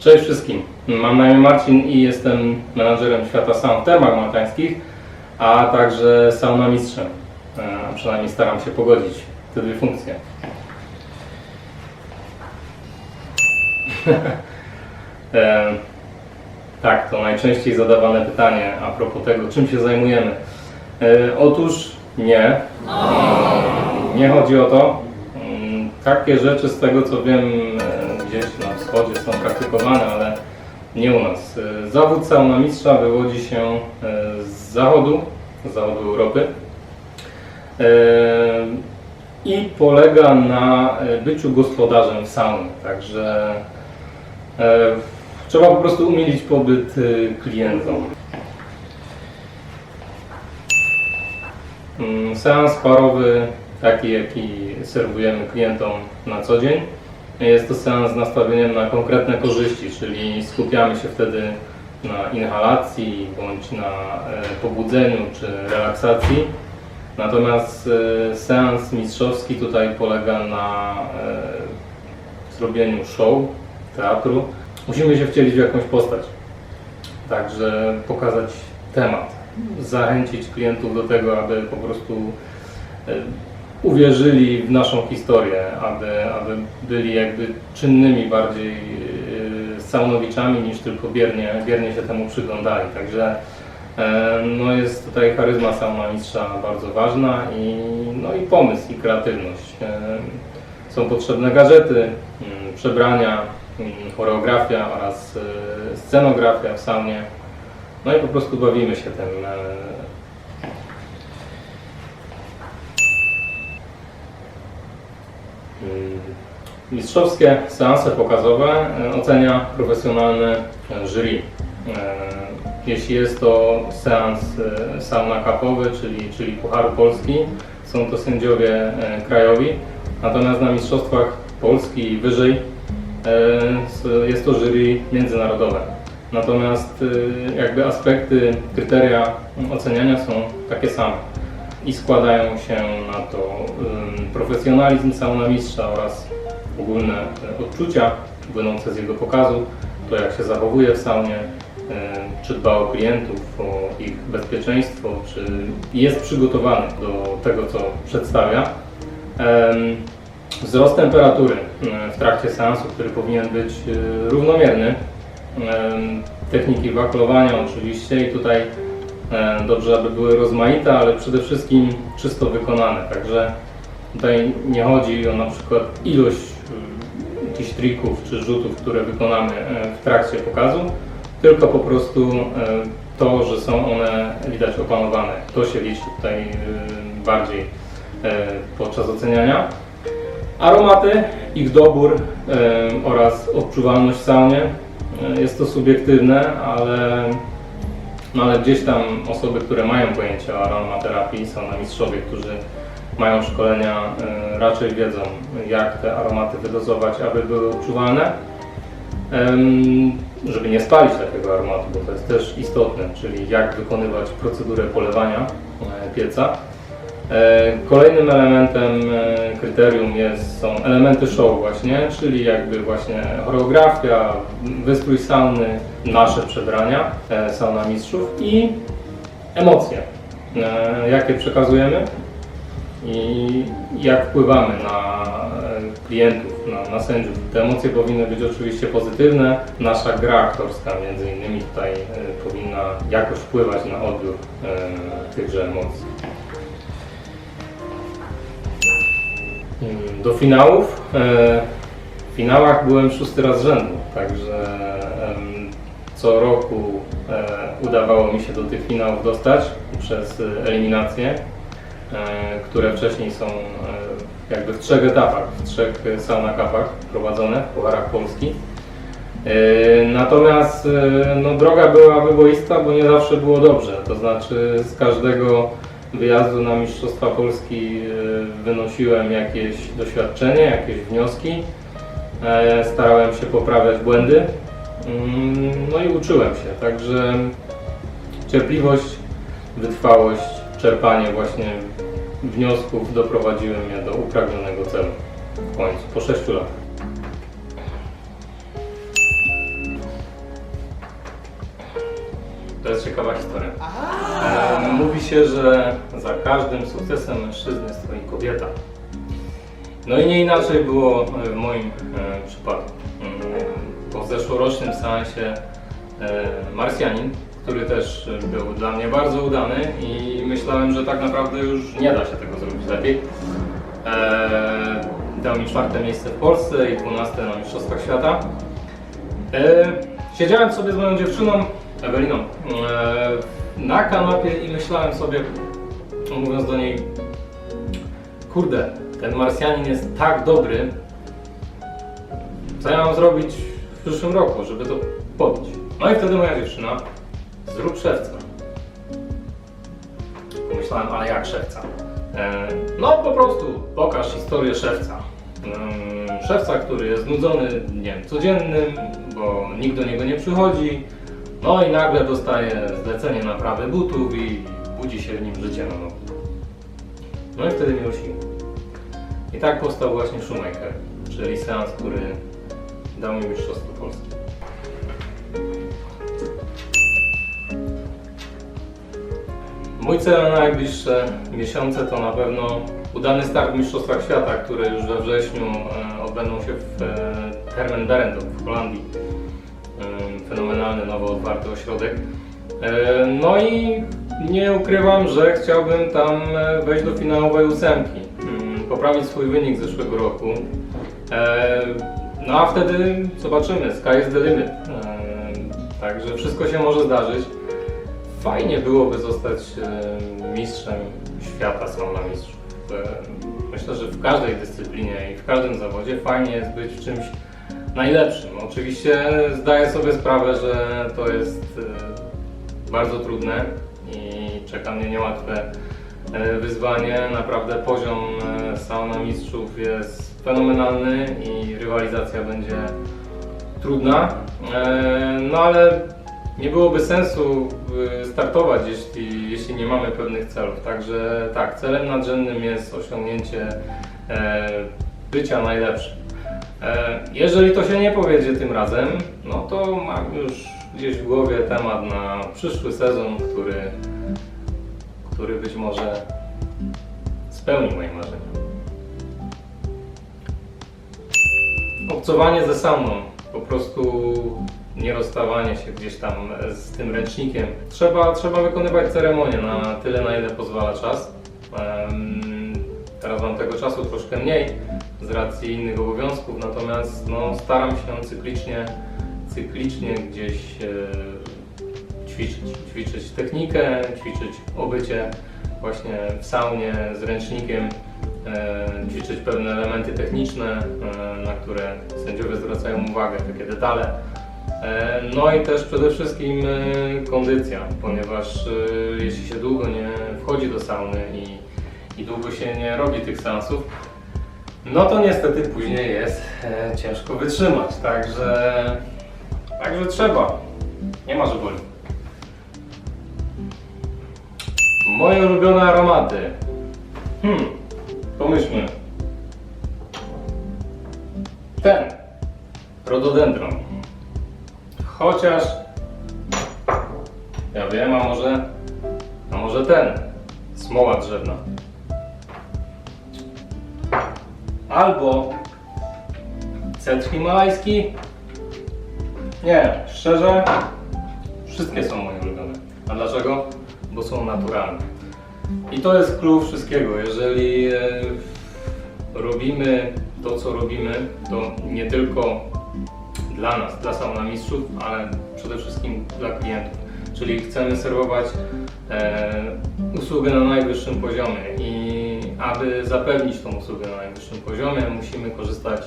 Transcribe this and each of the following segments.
Cześć wszystkim. Mam na imię Marcin i jestem menadżerem świata saun w termach maltańskich, a także sauna mistrzem. E, A przynajmniej staram się pogodzić te dwie funkcje. e, tak, to najczęściej zadawane pytanie a propos tego, czym się zajmujemy. E, otóż nie. Nie chodzi o to. Mm, Takie rzeczy z tego co wiem gdzieś na wschodzie są praktykowane, ale nie u nas. E, Zawód sauna mistrza wywodzi się e, z zachodu, z zachodu Europy E, i polega na byciu gospodarzem sauny. Także trzeba po prostu umilić pobyt klientom. Mm, Seans parowy, taki jaki serwujemy klientom na co dzień, jest to seans z nastawieniem na konkretne korzyści, czyli skupiamy się wtedy na inhalacji bądź na e, pobudzeniu czy relaksacji. Natomiast e, seans mistrzowski tutaj polega na e, zrobieniu show, teatru. Musimy się wcielić w jakąś postać, także pokazać temat, zachęcić klientów do tego, aby po prostu uwierzyli w naszą historię, aby, aby byli jakby czynnymi bardziej e, saunowiczami niż tylko biernie, biernie się temu przyglądali. Także e, no jest tutaj charyzma sauna mistrza bardzo ważna i, no i pomysł i kreatywność. E, Są potrzebne gadżety, mm, przebrania, mm, choreografia oraz scenografia w saunie. No i po prostu bawimy się tym. e, Mm, Mistrzowskie seanse pokazowe e, ocenia profesjonalne e, jury. Jeśli jest to seans sauna kapowy, czyli, czyli Pucharu Polski, są to sędziowie krajowi, natomiast na Mistrzostwach Polski i wyżej jest to jury międzynarodowe. Natomiast jakby aspekty, kryteria oceniania są takie same i składają się na to profesjonalizm sauna mistrza oraz ogólne e, odczucia płynące z jego pokazu, to jak się zachowuje w saunie, czy dba o klientów, o ich bezpieczeństwo, czy jest przygotowany do tego, co przedstawia. Wzrost temperatury em, w trakcie seansu, który powinien być e, równomierny. Techniki waklowania oczywiście i tutaj E, Dobrze, aby były rozmaite, ale przede wszystkim czysto wykonane. Także tutaj nie chodzi o na przykład ilość y, jakichś trików czy rzutów, które wykonamy e, w trakcie pokazu, tylko po prostu e, to, że są one widać opanowane. To się liczy tutaj bardziej e, podczas oceniania. Aromaty, ich dobór e, oraz odczuwalność w saunie. E, Jest to subiektywne, ale no ale gdzieś tam osoby, które mają pojęcie o aromaterapii, są na mistrzowie, którzy mają szkolenia, e, raczej wiedzą, jak te aromaty wydozować, aby były odczuwalne. Żeby nie spalić takiego aromatu, bo to jest też istotne, czyli jak wykonywać procedurę polewania e, pieca. E, Kolejnym elementem, e, kryterium jest, są elementy show właśnie, czyli jakby właśnie choreografia, wystrój sauny, nasze przebrania, e, sauna mistrzów i emocje, jakie przekazujemy i jak wpływamy na klientów, na, na sędziów. Te emocje powinny być oczywiście pozytywne. Nasza gra aktorska między innymi tutaj powinna jakoś wpływać na odbiór tychże emocji. Do finałów. e, W finałach byłem szósty raz rzędu, także co roku e, udawało mi się do tych finałów dostać przez e, eliminacje, które wcześniej są jakby w trzech etapach, w trzech sauna cupach prowadzone w Pucharach Polski. Natomiast no, droga była wyboista, bo nie zawsze było dobrze. To znaczy z każdego wyjazdu na Mistrzostwa Polski e, wynosiłem jakieś doświadczenie, jakieś wnioski, e, starałem się poprawiać błędy, mm, no i uczyłem się. Także cierpliwość, wytrwałość, czerpanie właśnie wniosków doprowadziły mnie do upragnionego celu w końcu, po 6 latach. To jest ciekawa historia. Mówi się, że za każdym sukcesem mężczyzny stoi kobieta. No i nie inaczej było w moim e, przypadku. Po zeszłorocznym seansie e, Marsjanin, który też był dla mnie bardzo udany i myślałem, że tak naprawdę już nie da się tego zrobić lepiej. E, dał mi czwarte miejsce w Polsce i dwunaste na Mistrzostwach Świata. Siedziałem sobie z moją dziewczyną, Eweliną, na kanapie i myślałem sobie, mówiąc do niej, kurde, ten Marsjanin jest tak dobry, co ja mam zrobić w przyszłym roku, żeby to pobić. No i wtedy moja dziewczyna, zrób szewca. Pomyślałem, ale jak szewca? E, No po prostu pokaż historię szewca. Mm, Szewca, który jest znudzony dniem codziennym, bo nikt do niego nie przychodzi, no i nagle dostaje zlecenie naprawy butów i budzi się w nim życie na nowo. No i wtedy miał siłę. I tak powstał właśnie Shoemaker, czyli seans, który dał mi Mistrzostwo Polskie. Mój cel na najbliższe miesiące to na pewno udany start w Mistrzostwach Świata, które już we wrześniu e, odbędą się w e, Hermenberendorf w Holandii. Fenomenalny, nowo otwarty ośrodek. E, No i nie ukrywam, że chciałbym tam e, wejść do finałowej ósemki, mm, poprawić swój wynik z zeszłego roku. E, No a wtedy zobaczymy, sky is the limit. Także wszystko się może zdarzyć. Fajnie byłoby zostać mistrzem świata sauna mistrzów. Myślę, że w każdej dyscyplinie i w każdym zawodzie fajnie jest być w czymś najlepszym. Oczywiście zdaję sobie sprawę, że to jest e, bardzo trudne i czeka mnie niełatwe e, wyzwanie. Naprawdę poziom e, sauna mistrzów jest fenomenalny i rywalizacja będzie trudna. No ale nie byłoby sensu startować, jeśli, jeśli nie mamy pewnych celów. Także tak, celem nadrzędnym jest osiągnięcie bycia najlepszym. E, jeżeli to się nie powiedzie tym razem, no to mam już gdzieś w głowie temat na przyszły sezon, który, który być może spełni moje marzenia. Obcowanie ze sauną, po prostu nie rozstawanie się gdzieś tam z tym ręcznikiem. Trzeba, trzeba wykonywać ceremonię na tyle, na ile pozwala czas. Teraz mam tego czasu troszkę mniej racji innych obowiązków, natomiast no, staram się cyklicznie, cyklicznie gdzieś e, ćwiczyć. Ćwiczyć technikę, ćwiczyć obycie właśnie w saunie z ręcznikiem, e, ćwiczyć pewne elementy techniczne, e, na które sędziowie zwracają uwagę, takie detale. E, No i też przede wszystkim e, kondycja, ponieważ e, jeśli się długo nie wchodzi do sauny i, i długo się nie robi tych seansów, no to niestety później jest e, ciężko wytrzymać. Także, także trzeba. Nie ma, że boli. Moje ulubione aromaty. Hmm, pomyślmy. Ten. Rhododendron. Chociaż ja wiem, a może a może ten smoła drzewna. Albo cetr himalajski. Nie, szczerze, wszystkie są moje ulubione. A dlaczego? Bo są naturalne. I to jest klucz wszystkiego. Jeżeli e, robimy to, co robimy, to nie tylko dla nas, dla sauna mistrzów, ale przede wszystkim dla klientów. Czyli chcemy serwować e, usługę na najwyższym poziomie i aby zapewnić tą usługę na najwyższym poziomie, musimy korzystać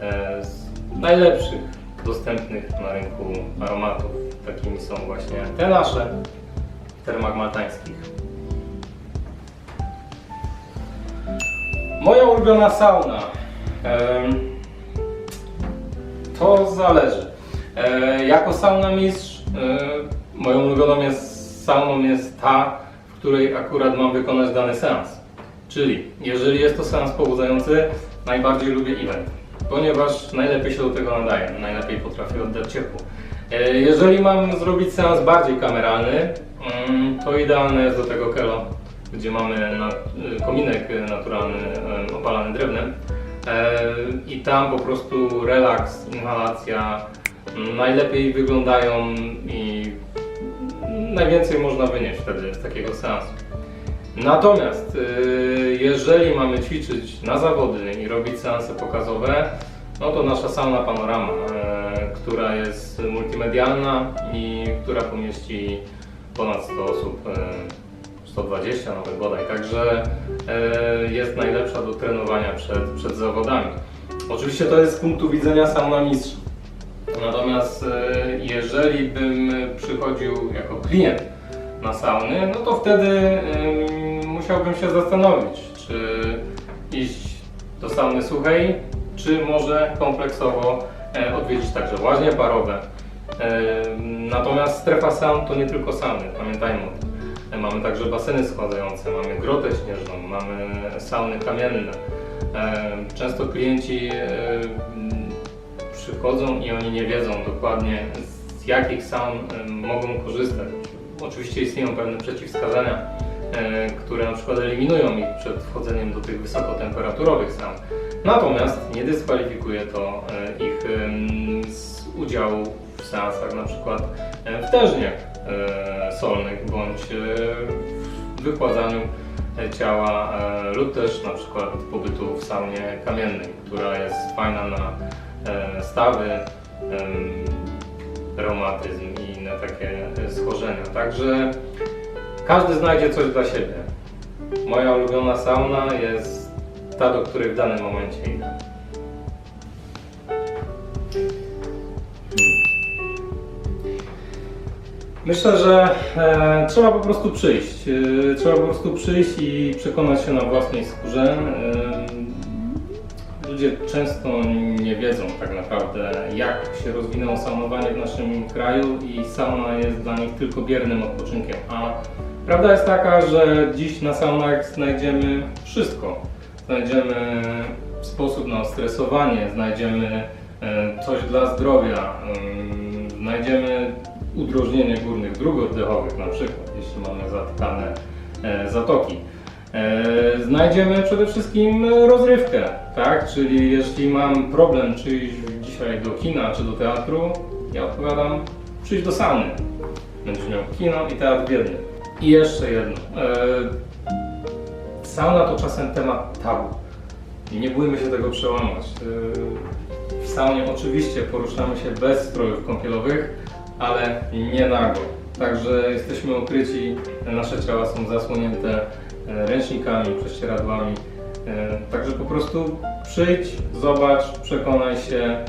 e, z najlepszych dostępnych na rynku aromatów. Takimi są właśnie te nasze, termagmatańskich. Moja ulubiona sauna. To zależy. E, jako sauna mistrz, e, moją ulubioną jest, sauną jest ta, w której akurat mam wykonać dany seans. Czyli, jeżeli jest to seans pobudzający, najbardziej lubię event, ponieważ najlepiej się do tego nadaje, najlepiej potrafię oddać ciepło. E, Jeżeli mam zrobić seans bardziej kameralny, mm, to idealne jest do tego kelo, gdzie mamy y, kominek naturalny em, opalany drewnem. E, I tam po prostu relaks, inhalacja mm, najlepiej wyglądają i najwięcej można wynieść wtedy z takiego seansu. Natomiast y, jeżeli mamy ćwiczyć na zawody i robić seanse pokazowe, no to nasza sauna panorama, e, która jest multimedialna i która pomieści ponad 100 osób, e, 120 nawet bodaj, także e, jest najlepsza do trenowania przed, przed zawodami. Oczywiście to jest z punktu widzenia sauna mistrza. Natomiast e, jeżeli bym przychodził jako klient na sauny, no to wtedy musiałbym się zastanowić, czy iść do sauny suchej, czy może kompleksowo e, odwiedzić także łaźnie parowe. Em, Natomiast strefa saun to nie tylko sauny, pamiętajmy o tym. E, Mamy także baseny schładzające, mamy grotę śnieżną, mamy sauny kamienne. Często klienci przychodzą i oni nie wiedzą dokładnie z jakich saun mogą korzystać. Oczywiście istnieją pewne przeciwwskazania, e, które na przykład eliminują ich przed wchodzeniem do tych wysokotemperaturowych saun. Natomiast nie dyskwalifikuje to e, ich z udziału w seansach na przykład e, w tężniach e, solnych bądź e, w wychładzaniu e, ciała e, lub też na przykład pobytu w saunie kamiennej, która jest fajna na e, stawy, reumatyzm i inne takie e, schorzenia. Także każdy znajdzie coś dla siebie. Moja ulubiona sauna jest ta, do której w danym momencie idę. Myślę, że e, trzeba po prostu przyjść. E, trzeba po prostu przyjść i przekonać się na własnej skórze. E, ludzie często nie wiedzą tak naprawdę, jak się rozwinęło saunowanie w naszym kraju i sauna jest dla nich tylko biernym odpoczynkiem. A prawda jest taka, że dziś na saunach znajdziemy wszystko. Znajdziemy sposób na stresowanie, znajdziemy e, coś dla zdrowia, em, znajdziemy udrożnienie górnych dróg oddechowych na przykład, jeśli mamy zatkane e, zatoki. E, Znajdziemy przede wszystkim rozrywkę, tak? Czyli jeśli mam problem, czy iść dzisiaj do kina, czy do teatru, ja odpowiadam, przyjdź do sauny. Będziesz miał kino i teatr w jednym. I jeszcze jedno. E, Sauna to czasem temat tabu. Nie bójmy się tego przełamać. E, W saunie oczywiście poruszamy się bez strojów kąpielowych, ale nie nago. Także jesteśmy ukryci, nasze ciała są zasłonięte e, ręcznikami, prześcieradłami. Także po prostu przyjdź, zobacz, przekonaj się,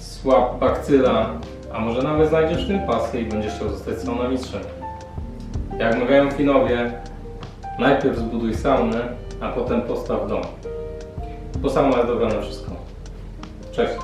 słab bakcyla, a może nawet znajdziesz w tym pasję i będziesz chciał zostać saunamistrzem. Jak mawiają Finowie, najpierw zbuduj saunę, a potem postaw dom. Bo sauna jest dobra na wszystko. Cześć!